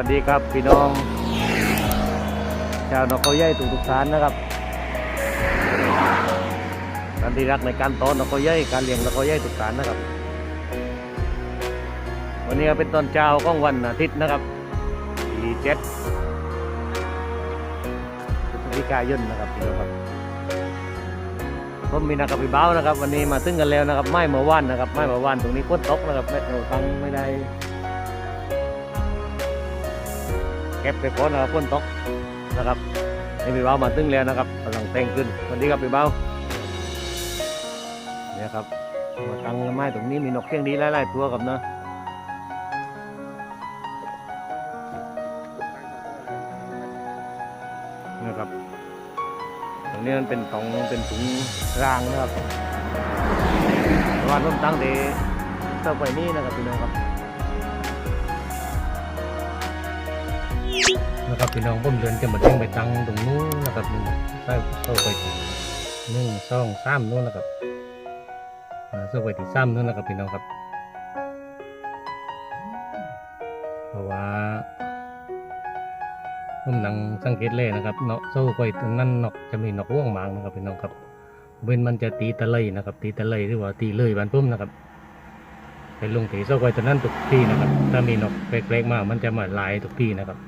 วัสดีครับพี่น้อง ชาวนกเขาใหญ่ทุกทุกๆท่านนะครับท่านที่รักในการต้อนนกเขาใหญ่การเลี้ยงนกเขาใหญ่ทุกท่านนะครับ วันนี้เป็นตอนเช้าของวันอาทิตย์นะครับที่เจ็ดพฤศจิกายนนะครับพี่น้องครับผมมีนักกับพี่เบ้านะครับ วันนี้มาถึงกันแล้วนะครับ ไม่เมื่อวานนะครับ ไม่เมื่อวานตรงนี้ฝนตกนะครับไม่เราตั้งไม่ได้ ก็บไปก่อนนะครับฝนตกนะครับนี่พี่เบ้ามาตึงแล้วนะครับกำลังแต่งขึ้นสวัสดีครับพี่เบ้าเนี่ยครับมาตั้งไม้ตรงนี้มีนกเกี้ยงดีหลายๆตัวครับเนาะนี่ครับตรงนี้มันเป็นตองเป็นถุงรางนะครับวันผมตั้งเดเต้าไปนี่นะครับพี่น้องครับ นะครับพี่น้องผมเดินจะมาเด้งไปตังตรงนู้นนะครับนี่ใช่เข้าไปถึงหนึ่งสองสามนู้นนะครับอ่าเข้าไปที่สามนู้นนะครับพี่น้องครับ เพราะว่าผมนั่งสังเกตเลยนะครับเนาะโซ่ไปตรงนั้นนกจะมีนกว่วงหมางนะครับพี่น้องครับเว้นมันจะตีตะไลนะครับ ตีตะไลหรือว่าตีเลยบานพุ่มนะครับไปลงตีโซ่ไปตรงนั้นทุกที่นะครับ ถ้ามีนกแปลกๆมากมันจะมาลายทุกที่นะครับ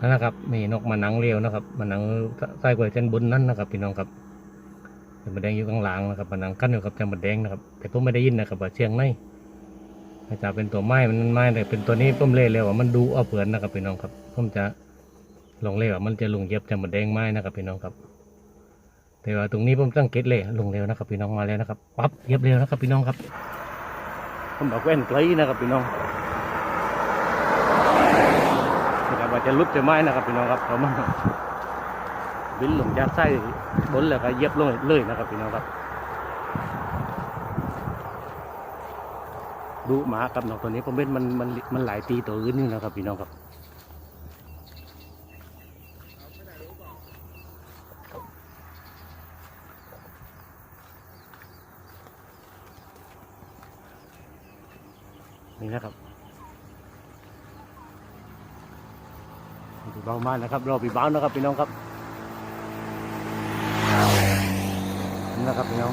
นั่นนะครับ มีนกมาหนังเรียวนะครับ มาหนังใส่กวยเส้นบนนั่นนะครับพี่น้องครับจะมแดงอยู่ข้างหลังนะครับมาหนังกั้นอยู่กับจะมแดงนะครับ แต่ผมไม่ได้ยินนะครับว่าเชียงในอาจจะเป็นตัวไม้มันไม้แต่เป็นตัวนี้ผมเล่แล้วว่ามันดูเอาเผือนนะครับพี่น้องครับผมจะลงเล่ว่ามันจะลงเย็บจะมแดงไม้นะครับพี่น้องครับ แต่ว่าตรงนี้ผมตั้งเกตเลยลงเร็วนะครับพี่น้องมาแล้วนะครับปั๊บเย็บเร็วนะครับพี่น้องครับผมบอกแว่นไกลนะครับพี่น้อง นะครับว่า จะลุดจะไหมนะครับพี่น้องครับเขามาบินลงจากไส้บนแล้วก็เย็บลงเลยนะครับพี่น้องครับ ดูหมากับนกตัวนี้ผมเป็นมันมันมันหลายตีตัวอื่นนี่นะครับพี่น้องครับนี่นะครับ เบามากนะครับรอพี่เบานะครับพี่น้องครับนี่นะครับพี่น้อง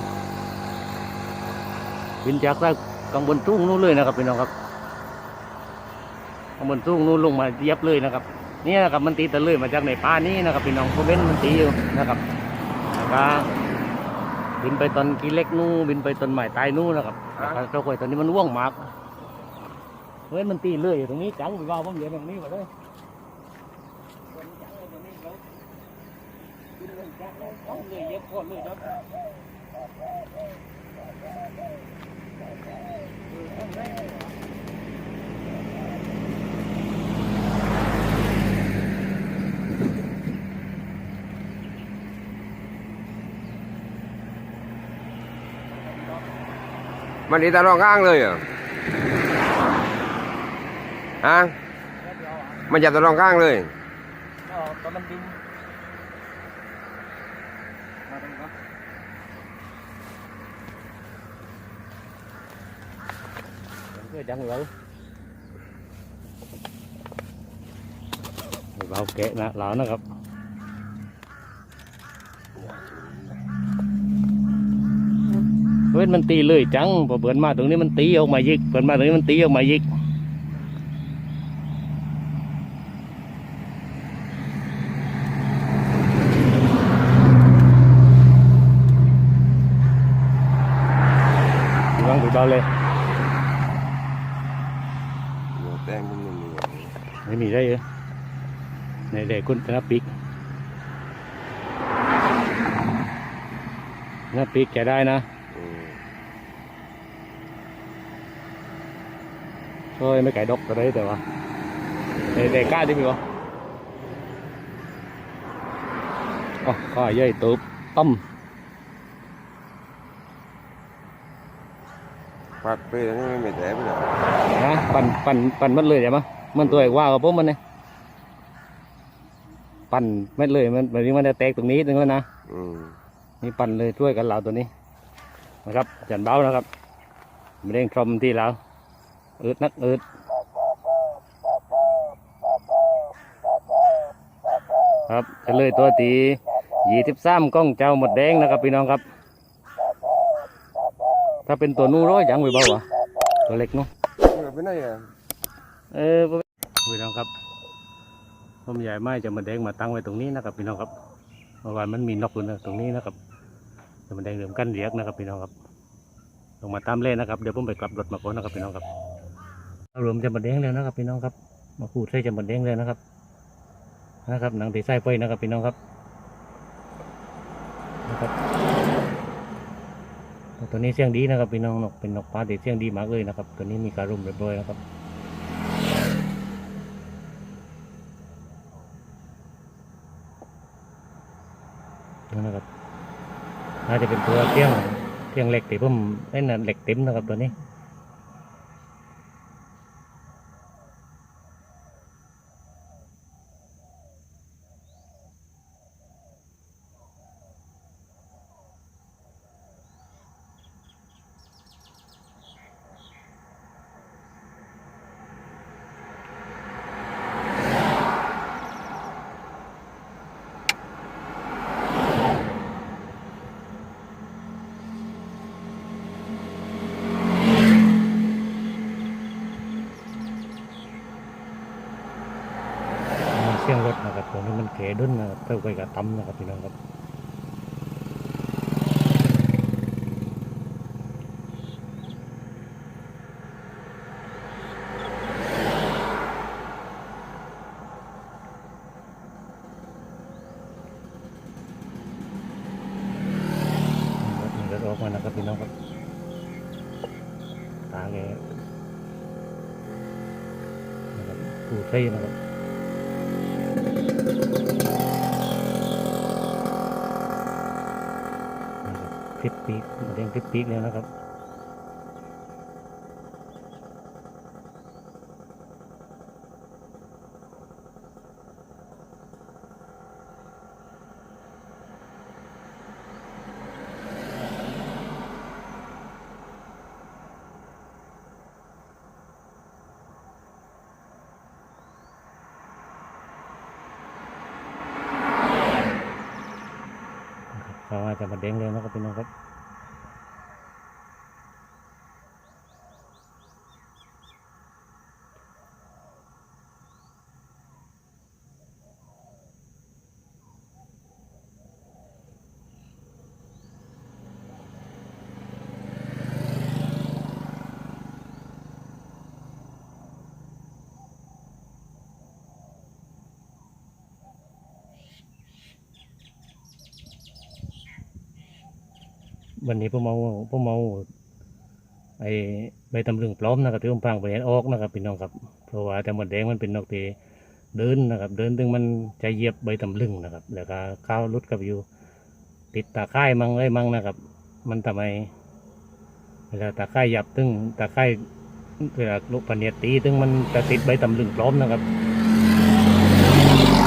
บินจากใต้กางบนทุ่งนู้นเลยนะครับพี่น้องครับกางบนทุ่งนู้นลงมาเย็บเลยนะครับนี่นะครับมันตีตะเลยมาจากในป่านี้นะครับพี่น้องก็เว้นมันตีอยู่นะครับแล้วก็บินไปตอนกีเล็กนู้นบินไปตอนใหม่ตายนู้นนะครับแล้วก็เจ้าข่อยตอนนี้มันว่วงมากเว้นมันตีเลยอยู่ตรงนี้จังพี่เบาผมเหยียบตรงนี้มาเลย มันอีตาลองข้างเลยเหรอฮะมันจะตาลองข้างเลยตอนมันบินมาตรงนี้ครับ เพื่อจังเลยเบาแกะนะหลานนะครับเว้นมันตีเลยจังพอเปิดมาตรงนี้มันตีออกมายิกเปิดมาตรงนี้มันตีออกมายิกวางไปเบาเลย แต้งมึงนี่ไม่มีได้เหรอในเด็กคุณธนปิกธนปิกแกได้นะอืมก็ไม่ไก่ดอกตัวได้แต่ว่าแต่แต่กล้าที่มีวะอ๋อข้าใหญ่ตุบอ้ำ ปัดไปแล้วนี่ไม่แต่ไปเลยฮะปั่นปั่นปั่นมัดเลยใช่ไหมมันตัวไอ้ว่ากับผมมันเนี่ยปั่นมัดเลยมันแบบนี้มันจะแตกตรงนี้นึงแล้วนะอืมนี่ปั่นเลยช่วยกันเราตัวนี้ นะครับจันเบ้านะครับไม่เร่งทรมที่เราอืดนักอืดครับจะเลยตัวตียี่สิบสามกล้องเจ้าหมดแดงนะครับพี่น้องครับ ถ้าเป็นตัวนู้ร้อยยังไม่เบาอะตัวเล็กเนาะนี่ไปไหนอะเออพี่น้องครับผมใหญ่ไม้จะมาแดงมาตั้งไว้ตรงนี้นะครับพี่น้องครับเมื่อวานมันมีนกอยู่นะตรงนี้นะครับจะมาแดงเหลือมกันเรียกนะครับพี่น้องครับลงมาตามเล่นนะครับเดี๋ยวผมไปกลับรถมาก่อนนะครับพี่น้องครับรวมจะมาแดงแล้วนะครับพี่น้องครับ มาพูดใส่จะมาแดงเลยนะครับนะครับหนังตีไส้ไฟนะครับพี่น้องครับนะครับ ตัวนี้เสียงดีนะครับพี่น้องนกเป็นนกปลาที่เสียงดีมากเลยนะครับ ตัวนี้มีการรุมเรียบร้อยนะครับนั่นะครับน่าจะเป็นตัวเที่ยงเที่ยงเหล็กติผมเล่นน่ะเหล็กเต็มนะครับตัวนี้มีเสียงรถนะครับตัวนี้มันเขดุนนะครับ เท่าไปกับตั้มนะครับพี่น้องครับมีรถออกมานะครับพี่น้องครับตาแกนะครับปูไส้นะครับ นะครับพ ลิปปีกมาเด้งคลิปปีกแล้วนะครับาอาจจะมาเด้งเลยนะครับพี่น้องครับ วันนี้ผมเอาผมเอาไอ้ใบตำลึงปลอมนะครับที่ผมพังไปเห็นออกนะครับพี่น้องครับ เพราะว่าแต่หมดแดงมันเป็นนกที่เดินนะครับ เดินถึงมันจะเยียบใบตำลึงนะครับ แล้วก็ข้าวรุดกับอยู่ ติดตาข่ายมั่งอะไรมั่งนะครับ มันทำไมเวลาตาข่ายหยับตึงตาข่ายเวลาลูกปนเนียตีตึงมันจะติดใบตำลึงปลอมนะครับ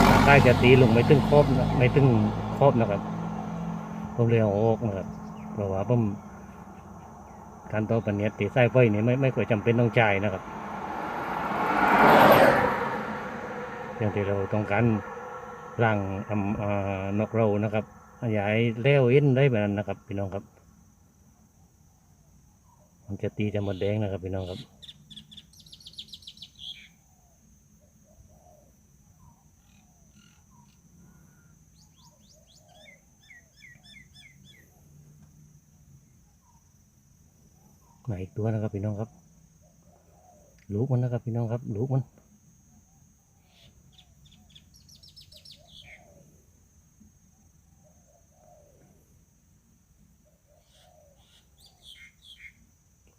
ตาข่ายจะตีลงไม่ตึงครอบนะไม่ตึงครอบนะครับผมเลยเอาออกนะครับ เพราะว่าผมการต่อปัญญาตีสายไฟนี่ไม่ไม่ค่อยจำเป็นต้องจ่ายนะครับอย่างที่เราต้องการร่างอำนกเรานะครับขยายเลี้ยวเอ็นได้แบบนั้นนะครับพี่น้องครับ มันจะตีจะหมดแดงนะครับพี่น้องครับ มาอีกตัวนะครับพี่น้องครับลูกมันนะครับพี่น้องครับลูกมัน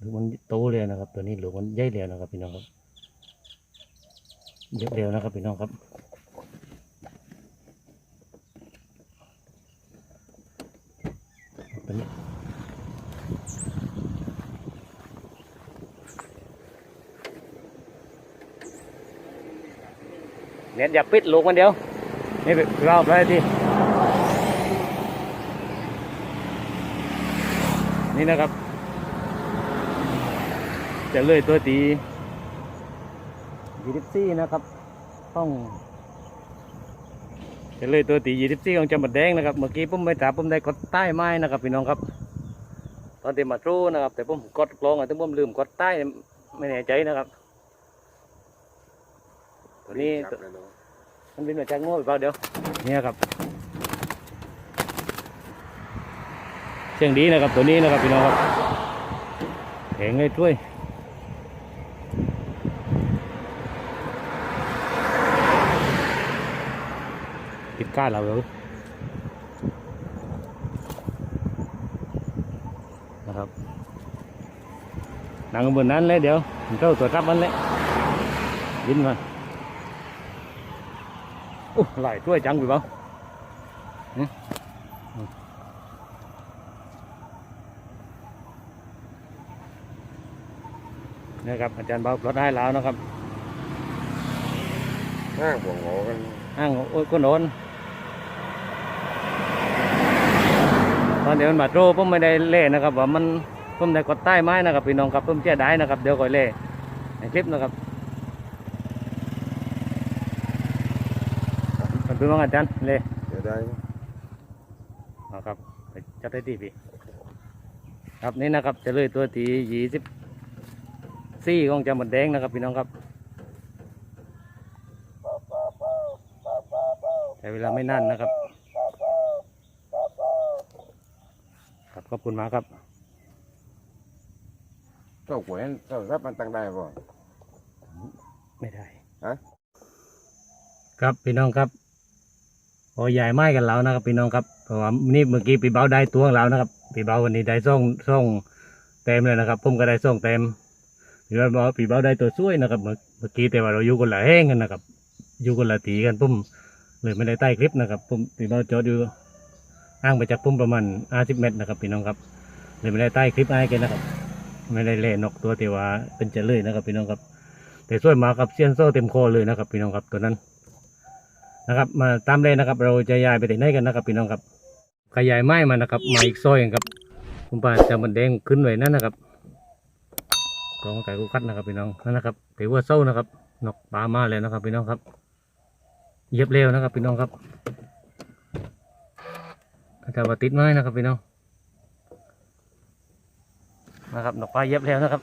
ลูกมันโตเลยนะครับ ตัวนี้ลูกมันใหญ่เลยนะครับพี่น้องครับเยอะเร็วนะครับพี่น้องครับ เน็ตอย่าปิดลูกมันเดียว นี่ไปรอบเลยทีนี่นะครับ จะเลื่อยตัวตียีดิบซี่นะครับ ต้องจะเลื่อยตัวตียีดิบซี่ของจำบัดแดงนะครับ เมื่อกี้ผมไม่จับผมได้กดใต้ไม้นะครับพี่น้องครับ ตอนที่มาทูนะครับ แต่ผมกดกลองอะถึงผมลืมกดใต้ไม่แน่ใจนะครับตัวนี้ มันเป็นมาจากโง่ไปเปล่าเดี๋ยวเนี่ยครับเสียงดีนะครับตัวนี้นะครับพี่น้องครับแข็งเลยช่วยติดก้าเราเลยนะครับนั่งบนนั้นเลยเดี๋ยวเข้าตัวรับมันเลยยินมา อ้หลายถ้วยจังพี่เบ้าอืมอืมนี่ครับอาจารย์เบาปลดให้แล้วนะครับห้างหัวงอกันอ้างโอ้ยก็โนนตอนเดี๋ยวมันมาโตผมไม่ได้เล่นะครับว่ามันผมได้กดใต้ไม้นะครับพี่น้องครับผมเชื่อได้นะครับเดี๋ยวก่อยเล่ในคลิปนะครับ มันเป็นว่าไงอาจารย์เล่เดี๋ยวได้เอาครับไปจัดได้ดีพี่ครับนี่นะครับจะเลยตัวตียี่สิบสี่ของจำบันแดงนะครับพี่น้องครับใช้เวลาไม่นานนะครับ ครับขอบคุณมากครับเจ้าหวยเจ้ารับมันตั้งได้ป่ะไม่ได้ฮะครับพี่น้องครับ พอใหญ่ไม้กันแล้วนะครับพี่น้องครับเพราะว่านี่เมื่อกี้ปีเบาได้ตัวของเรานะครับปีเบาวันนี้ได้ส่งส่งเต็มเลยนะครับผมก็ได้ส่งเต็มหรือว่าปีเบาได้ตัวช่วยนะครับ เมื่อกี้แต่ว่าเราอยู่คนละแห้งกันนะครับอยู่คนละตีกันผมเลยไม่ได้ใต้คลิปนะครับผมปีเบาจอดอยู่อ้างไปจากผมประมาณ50เมตรนะครับพี่น้องครับเลยไม่ได้ใต้คลิปให้กันนะครับ ไม่ได้เล่นนกตัวแต่ว่าเป็นเจเลยนะครับพี่น้องครับ แต่ช่วยมากับเซียนโซ่เต็มคอเลยนะครับพี่น้องครับตัวนั้น นะครับมาตามเลยนะครับ เราจะย้ายไปที่ไหนกันนะครับพี่น้องครับ ขยายไม้มานะครับมาอีกซอยหนึ่งครับคุณป้าจะมันแดงขึ้นไว้นั่นนะครับกองไก่กูคัดนะครับพี่น้องนั่นนะครับถือว่าเศร้านะครับนกปลามาเลยนะครับพี่น้องครับเย็บเร็วนะครับพี่น้องครับแต่ว่าติดไม้นะครับพี่น้องนะครับนกปลาเย็บเร็วนะครับ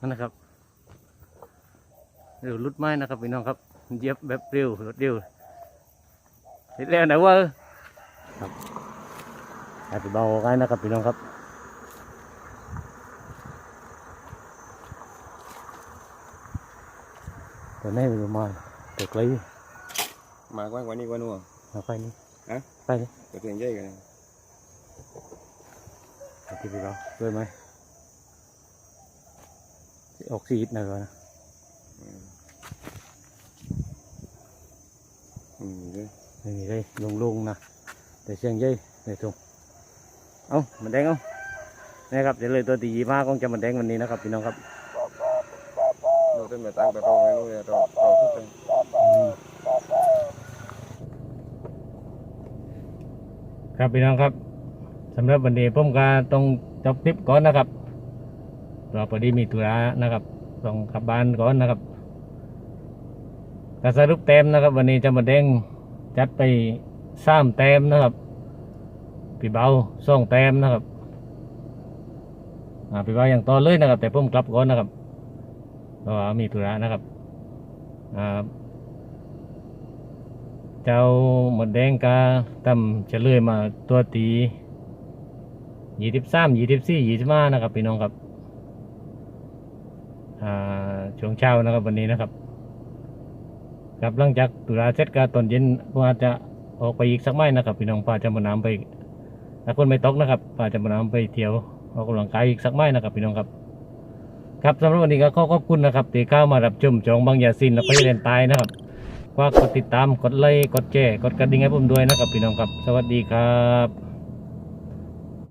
นั่นนะครับเร็วลุดไม้นะครับพี่น้องครับเย็บแบบเร็วรวดเร็วเสร็จแล้วนะเว่าครับให้ไปเบากันนะครับพี่น้องครับตัวนี้ประมาณตัวไกลมากกว่านี้กว่านู้นมาไปนี่ฮะไปนี่ตัวเทียนใหญ่กันเอาที่ไปเบาด้วยไหม ออกซีดหน่อยก่อนนะอืมอืมด้วยไม่มีเลยลงๆนะแต่เสียงเย่ในตรงเอามันแดงเอานี่ครับเดี๋ยวเลยตัวตีมากของจะมันแดงวันนี้นะครับพี่น้องครับเราต้องมาตั้งตัวตรงให้รู้เลยเราเราทุกคนครับพี่น้องครับสำหรับวันนี้ผมก็ต้องจบคลิปก่อนนะครับ เราพอดีมีธุระนะครับต้องกลับบ้านก่อนนะครับก็สรุปเต็มนะครับ วันนี้จะมาแดงจัดไปสามเต็มนะครับพี่เบาสองเต็มนะครับอ่าพี่เบาอย่างต่อเลยนะครับ แต่ผมกลับก่อนนะครับเพราะว่ามีธุระนะครับอ่าเจ้าหมดแดงกาตำจะเลื่อยมาตัวตียี่สิบสามยี่สิบสี่ยี่สิบห้านะครับพี่น้องครับ ช่วงเช้านะครับวันนี้นะครับครับหลังจากตุลาเสร็จก็ตอนเย็นผมอาจจะออกไปอีกสักไม้นะครับพี่น้องพาจะมาน้ำไปถ้าคนไม่ตกนะครับอาจะมานำไปเที่ยวออกกำลังกายอีกสักไม้นะครับพี่น้องครับ ครับสำหรับวันนี้ก็ขอขอบคุณนะครับที่เข้ามารับชมจองบางยาซินและไปเรียนตายนะครับฝากกดติดตามกดไลค์กดแชร์กดกระดิ่งให้ผมด้วยนะครับพี่น้องครับ สวัสดีครับ